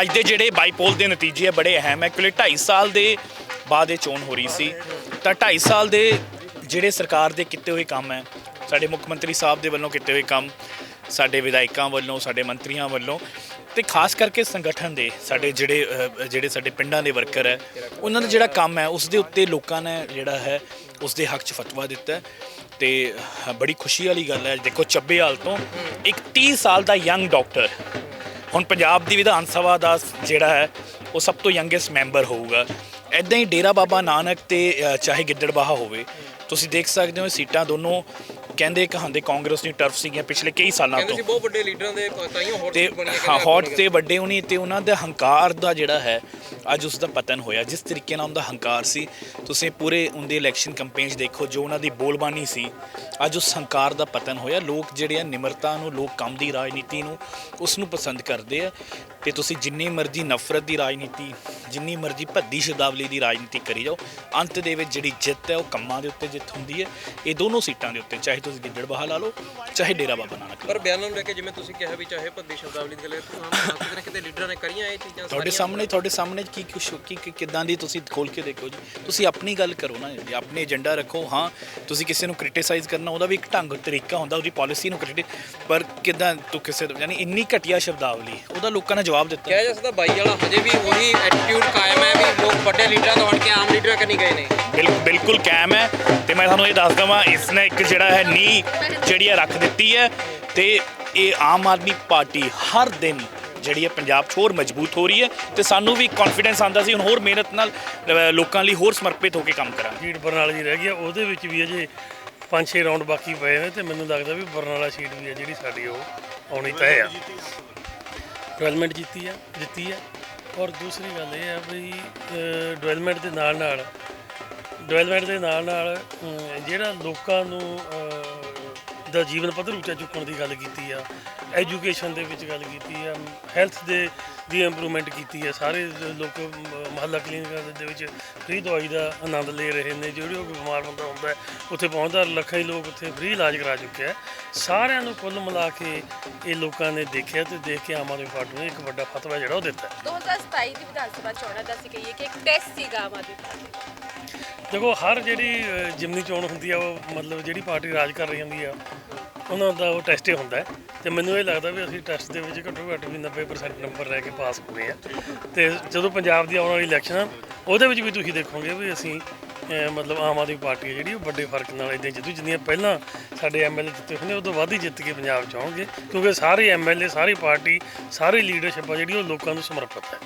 ਅੱਜ ਦੇ ਜਿਹੜੇ ਬਾਈਪੋਲ ਦੇ ਨਤੀਜੇ ਆ, ਬੜੇ ਅਹਿਮ ਹੈ ਕਿਉਂਕਿ 2.5 ਸਾਲ ਦੇ ਬਾਅਦ ਇਹ ਚੋਣ ਹੋ ਰਹੀ ਸੀ। ਤਾਂ 2.5 ਸਾਲ ਦੇ ਜਿਹੜੇ ਸਰਕਾਰ ਦੇ ਕੀਤੇ ਹੋਏ ਕੰਮ ਹੈ ਸਾਡੇ ਮੁੱਖ ਮੰਤਰੀ ਸਾਹਿਬ ਦੇ ਵੱਲੋਂ ਕੀਤੇ ਹੋਏ ਕੰਮ, ਸਾਡੇ ਵਿਧਾਇਕਾਂ ਵੱਲੋਂ, ਸਾਡੇ ਮੰਤਰੀਆਂ ਵੱਲੋਂ ਤੇ ਖਾਸ ਕਰਕੇ ਸੰਗਠਨ ਦੇ, ਸਾਡੇ ਜਿਹੜੇ ਜਿਹੜੇ ਸਾਡੇ ਪਿੰਡਾਂ ਦੇ ਵਰਕਰ ਹੈ ਉਹਨਾਂ ਦਾ ਜਿਹੜਾ ਕੰਮ ਹੈ ਉਸ ਦੇ ਉੱਤੇ ਲੋਕਾਂ ਨੇ ਜਿਹੜਾ ਹੈ, ਉਸ ਦੇ ਹੱਕ 'ਚ ਫਤਵਾ ਦਿੱਤਾ। ਹੈ ਤੇ ਬੜੀ ਖੁਸ਼ੀ ਵਾਲੀ ਗੱਲ ਹੈ, ਦੇਖੋ ਚੱਬੇ ਹਾਲ ਤੋਂ ਇੱਕ 30 ਸਾਲ ਦਾ ਯੰਗ ਡਾਕਟਰ ਹੁਣ ਪੰਜਾਬ ਦੀ ਵਿਧਾਨ ਸਭਾ ਦਾ ਜਿਹੜਾ ਹੈ ਉਹ ਸਭ ਤੋਂ ਯੰਗੈਸਟ ਮੈਂਬਰ ਹੋਊਗਾ। ਐਦਾਂ ਹੀ ਡੇਰਾ ਬਾਬਾ ਨਾਨਕ ਤੇ ਅ, ਚਾਹੇ ਗਿੱਦੜਬਾਹਾ ਹੋਵੇ ਤੁਸੀਂ ਦੇਖ ਸਕਦੇ ਹੋ ਇਹ ਸੀਟਾਂ ਦੋਨੋਂ ਕਹਿੰਦੇ ਕਹਾਂਦੇ ਕਾਂਗਰਸ ਦੀ ਟਰਫ ਸੀਗੀਆਂ ਪਿਛਲੇ ਕਈ ਸਾਲਾਂ ਕਹਿੰਦੇ ਤੋਂ ਸੀ ਬਹੁਤ ਵੱਡੇ ਲੀਡਰਾਂ ਦੇ ਤਾਈਓ ਹੌਟ ਤੇ ਹੈ ਹੌਟ ਤੇ ਵੱਡੇ ਹੋਣੀ ਤੇ ਉਹਨਾਂ ਦਾ ਹੰਕਾਰ ਦਾ ਜਿਹੜਾ ਹੈ ਅੱਜ ਉਸ ਦਾ ਪਤਨ ਹੋਇਆ। ਜਿਸ ਤਰੀਕੇ ਨਾਲ ਉਹਦਾ ਹੰਕਾਰ ਸੀ ਤੁਸੀਂ ਪੂਰੇ ਉਹਦੇ ਇਲੈਕਸ਼ਨ ਕੈਂਪੇਨਸ ਦੇਖੋ ਜੋ ਉਹਨਾਂ ਦੀ ਬੋਲਬਾਨੀ ਸੀ ਅੱਜ ਉਸ ਹੰਕਾਰ ਦਾ ਪਤਨ ਹੋਇਆ। ਲੋਕ ਜਿਹੜੇ ਆ ਨਿਮਰਤਾ ਨੂੰ ਲੋਕ ਕੰਮ ਦੀ ਰਾਜਨੀਤੀ ਨੂੰ ਉਸ ਨੂੰ ਪਸੰਦ ਕਰਦੇ ਆ। ਤੇ ਤੁਸੀਂ ਜਿੰਨੀ ਮਰਜ਼ੀ ਨਫ਼ਰਤ ਦੀ ਰਾਜਨੀਤੀ ਜਿੰਨੀ ਮਰਜ਼ੀ ਭੱਦੀ ਸ਼ਬਦਾਵਲੀ ਦੀ ਰਾਜਨੀਤੀ ਕਰੀ ਜਾਓ ਅੰਤ ਦੇ ਵਿੱਚ ਜਿਹੜੀ ਜਿੱਤ ਹੈ ਉਹ ਕੰਮਾਂ ਦੇ ਉੱਤੇ ਜਿੱਤ ਹੁੰਦੀ ਹੈ। ਇਹ ਦੋਨੋਂ ਸੀਟਾਂ ਦੇ ਉੱਤੇ ਚਾਹੇ ਤੁਸੀਂ ਗਿੱਦੜਬਾਹਾ ਲਾ ਲਓ ਚਾਹੇ ਡੇਰਾ ਬਾਬਾ ਨਾਨਕ। ਪਰ ਬਿਆਨਾਂ ਨੂੰ ਲੈ ਕੇ ਜਿਵੇਂ ਤੁਸੀਂ ਕਿਹਾ ਵੀ ਚਾਹੇ ਭੱਦੀ ਸ਼ਬਦਾਵਲੀ ਦੀ ਗੱਲ ਹੈ ਤਾਂ ਕਿਤੇ ਨਾ ਕਿਤੇ ਲੀਡਰਾਂ ਨੇ ਕਰੀਆਂ ਇਹ ਚੀਜ਼ਾਂ ਤੁਹਾਡੇ ਸਾਹਮਣੇ ਤੁਹਾਡੇ ਸਾਹਮਣੇ ਕੀ ਕੁਛ ਕੀ ਕੀ- ਕਿੱਦਾਂ ਦੀ ਤੁਸੀਂ ਖੋਲ ਕੇ ਦੇਖੋ ਜੀ। ਤੁਸੀਂ ਆਪਣੀ ਗੱਲ ਕਰੋ ਨਾ ਜੀ ਆਪਣੇ ਏਜੰਡਾ ਰੱਖੋ। ਹਾਂ ਤੁਸੀਂ ਕਿਸੇ ਨੂੰ ਕ੍ਰਿਟਿਸਾਈਜ਼ ਕਰਨਾ ਉਹਦਾ ਵੀ ਇੱਕ ਢੰਗ ਤਰੀਕਾ ਹੁੰਦਾ ਉਹਦੀ ਪਾਲਿਸੀ ਨੂੰ ਕ੍ਰਿਟਿਕ ਪਰ ਕਿੱਦਾਂ ਤੂੰ ਕਿਸੇ ਦਾ ਯਾਨੀ ਇੰਨੀ ਘਟੀਆ ਸ਼ਬਦਾਵਲੀ ਉਹਦਾ ਲੋਕਾਂ ਨੇ ਜਵਾਬ ਦਿੱਤਾ। ਕਿਹਾ ਜਾ ਸਕਦਾ ਬਾਈ ਵਾਲਾ ਹਜੇ ਵੀ ਉਹੀ ਐਟੀਟਿਊਡ ਕਾਇਮ ਹੈ ਵੀ ਲੋਕ ਵੱਡੇ ਲੀਡਰਾਂ ਤੋਂ ਹਟ ਕੇ ਆਮ ਲੀਡਰਾਂ ਕੰਨੀ ਗਏ ਨੇ। ਬਿਲਕੁਲ ਬਿਲਕੁਲ ਕਾਇਮ ਹੈ। ਤੇ ਮੈਂ ਤੁਹਾਨੂੰ ਇਹ ਦੱਸ ਦਵਾਂ ਇਸ ਨੇ ਇੱਕ ਜਿਹੜਾ ਹੈ ਨੀ ਜਿਹੜੀ ਹੈ ਰੱਖ ਦਿੱਤੀ ਹੈ। ਤੇ ਇਹ ਆਮ ਆਦਮੀ ਪਾਰਟੀ ਹਰ ਦਿਨ ਜਿਹੜੀ ਹੈ ਪੰਜਾਬ 'ਚ ਹੋਰ ਮਜ਼ਬੂਤ ਹੋ ਰਹੀ ਹੈ ਤੇ ਸਾਨੂੰ ਵੀ ਕੌਨਫੀਡੈਂਸ ਆਉਂਦਾ ਸੀ ਹੁਣ ਹੋਰ ਮਿਹਨਤ ਨਾਲ ਅ, ਲੋਕਾਂ ਲਈ ਹੋਰ ਸਮਰਪਿਤ ਹੋ ਕੇ ਕੰਮ ਕਰਾਂਗੇ। ਸੀਟ ਬਰਨਾਲੇ ਦੀ ਰਹਿ ਗਈ ਆ, ਉਹਦੇ ਵਿੱਚ ਵੀ ਅਜੇ 5-6 ਰਾਉਂਡ ਬਾਕੀ ਪਏ ਨੇ ਤੇ ਮੈਨੂੰ ਲੱਗਦਾ ਵੀ ਬਰਨਾਲਾ ਸੀਟ ਵੀ ਆ ਜਿਹੜੀ ਸਾਡੀ ਉਹ ਆਉਣੀ ਤੈਅ ਆ। ਡਿਵੈਲਪਮੈਂਟ ਜਿੱਤੀ ਆ ਜਿੱਤੀ ਆ। ਔਰ ਦੂਸਰੀ ਗੱਲ ਇਹ ਆ ਵੀ ਡਿਵੈਲਪਮੈਂਟ ਦੇ ਨਾਲ ਨਾਲ ਡਿਵੈਲਪਮੈਂਟ ਦੇ ਨਾਲ ਨਾਲ ਅਮ, ਜਿਹੜਾ ਲੋਕਾਂ ਨੂੰ ਅ, ਦਾ ਜੀਵਨ ਪੱਧਰ ਉੱਚਾ ਚੁੱਕਣ ਦੀ ਗੱਲ ਕੀਤੀ ਆ ਐਜੂਕੇਸ਼ਨ ਦੇ ਵਿੱਚ ਗੱਲ ਕੀਤੀ ਆ ਹੈਲਥ ਦੇ ਦੀ ਇੰਪਰੂਵਮੈਂਟ ਕੀਤੀ ਆ ਸਾਰੇ ਲੋਕ ਮਹੱਲਾ ਕਲੀਨਿਕਾਂ ਦੇ ਵਿੱਚ ਫ੍ਰੀ ਦਵਾਈ ਦਾ ਆਨੰਦ ਲੈ ਰਹੇ ਨੇ ਜਿਹੜੇ ਕੋਈ ਬਿਮਾਰ ਬੰਦਾ ਹੁੰਦਾ ਉੱਥੇ ਪਹੁੰਚਦਾ ਲੱਖਾਂ ਹੀ ਲੋਕ ਉੱਥੇ ਫ੍ਰੀ ਇਲਾਜ ਕਰਾ ਚੁੱਕੇ ਆ ਸਾਰਿਆਂ ਨੂੰ ਕੁੱਲ ਮਿਲਾ ਕੇ ਇਹ ਲੋਕਾਂ ਨੇ ਦੇਖਿਆ ਤੇ ਦੇਖ ਕੇ ਆਮ ਆਦਮੀ ਪਾਰਟੀ ਨੇ ਇੱਕ ਵੱਡਾ ਫਤਵਾ ਜਿਹੜਾ ਉਹ ਦਿੱਤਾ 2027 ਦੀ ਵਿਧਾਨ ਸਭਾ ਚੋਣਾਂ ਦਾ ਅਸੀਂ ਕਹੀਏ ਕਿ ਇੱਕ ਟੈਸਟ ਸੀਗਾ ਆਮ ਆਦਮੀ ਪਾਰਟੀ ਦਾ। ਦੇਖੋ ਹਰ ਜਿਹੜੀ ਜਿਮਨੀ ਚੋਣ ਹੁੰਦੀ ਆ ਉਹ ਮਤਲਬ ਜਿਹੜੀ ਪਾਰਟੀ ਰਾਜ ਕਰ ਰਹੀ ਹੁੰਦੀ ਆ ਉਹਨਾਂ ਦਾ ਉਹ ਟੈਸਟ ਹੀ ਹੁੰਦਾ ਹੈ ਤੇ ਮੈਨੂੰ ਇਹ ਲੱਗਦਾ ਵੀ ਅਸੀਂ ਟੈਸਟ ਦੇ ਵਿੱਚ ਘੱਟੋ ਘੱਟ ਵੀ 90% ਨੰਬਰ ਲੈ ਕੇ ਪਾਸ ਹੋ ਆ। ਤੇ ਜਦੋਂ ਪੰਜਾਬ ਦੀ ਆਉਣ ਵਾਲੀ ਇਲੈਕਸ਼ਨ ਆ, ਉਹਦੇ ਵਿੱਚ ਵੀ ਤੁਸੀਂ ਦੇਖੋਗੇ ਵੀ ਅਸੀਂ ਮਤਲਬ ਆਮ ਆਦਮੀ ਪਾਰਟੀ ਆ ਜਿਹੜੀ, ਉਹ ਵੱਡੇ ਫ਼ਰਕ ਨਾਲ ਇਦਾਂ ਜਿੱਤੂ। ਜਿੰਨੀਆਂ ਪਹਿਲਾਂ ਸਾਡੇ ਐਮਐਲਏ ਜਿੱਤੇ ਹੋਏ ਨੇ ਤੋਂ ਵੱਧ ਹੀ ਜਿੱਤ ਕੇ ਪੰਜਾਬ ਚ ਆਉਣਗੇ। ਕਿਉਂਕਿ ਸਾਰੇ ਐਮਐਲਏ ਸਾਰੀ ਪਾਰਟੀ, ਸਾਰੀ ਲੀਡਰਸ਼ਿਪ ਆ ਜਿਹੜੀ, ਉਹ ਲੋਕਾਂ ਨੂੰ ਸਮਰਪਿਤ ਹੈ।